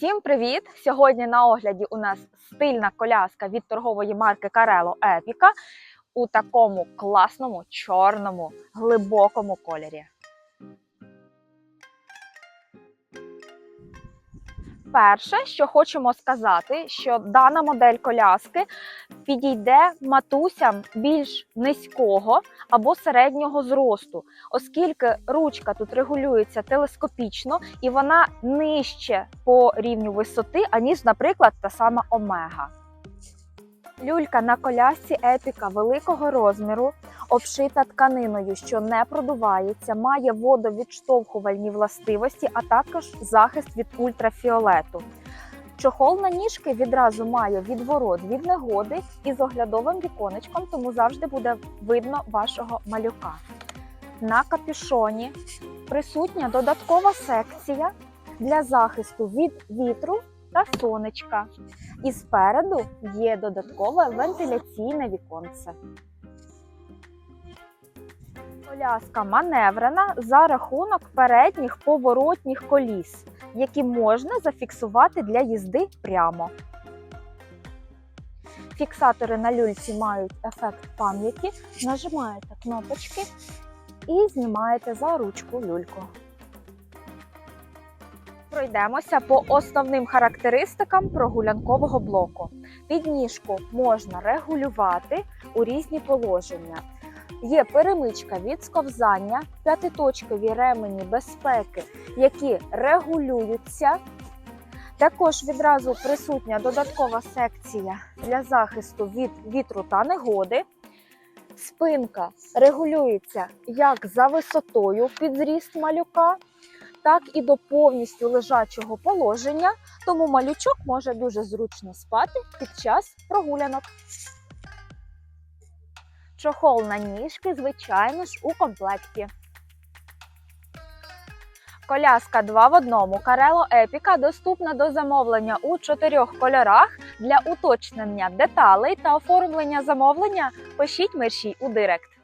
Всім привіт! Сьогодні на огляді у нас стильна коляска від торгової марки Карело Епіка у такому класному чорному глибокому кольорі. Перше, що хочемо сказати, що дана модель коляски підійде матусям більш низького або середнього зросту, оскільки ручка тут регулюється телескопічно і вона нижче по рівню висоти, аніж, наприклад, та сама омега. Люлька на колясці епіка великого розміру, обшита тканиною, що не продувається, має водовідштовхувальні властивості, а також захист від ультрафіолету. Чохол на ніжки відразу має відворот від негоди і з оглядовим віконечком, тому завжди буде видно вашого малюка. На капюшоні присутня додаткова секція для захисту від вітру та сонечка. І спереду є додаткове вентиляційне віконце. Коляска маневрена за рахунок передніх поворотніх коліс, які можна зафіксувати для їзди прямо. Фіксатори на люльці мають ефект пам'яті. Нажимаєте кнопочки і знімаєте за ручку люльку. Пройдемося по основним характеристикам прогулянкового блоку. Підніжку можна регулювати у різні положення. Є перемичка від сковзання, п'ятиточкові ремені безпеки, які регулюються. Також відразу присутня додаткова секція для захисту від вітру та негоди. Спинка регулюється як за висотою під зріст малюка, так і до повністю лежачого положення, тому малючок може дуже зручно спати під час прогулянок. Чохол на ніжки, звичайно ж, у комплекті. Коляска 2 в одному Карело Епіка доступна до замовлення у чотирьох кольорах. Для уточнення деталей та оформлення замовлення пишіть мерщій у директ.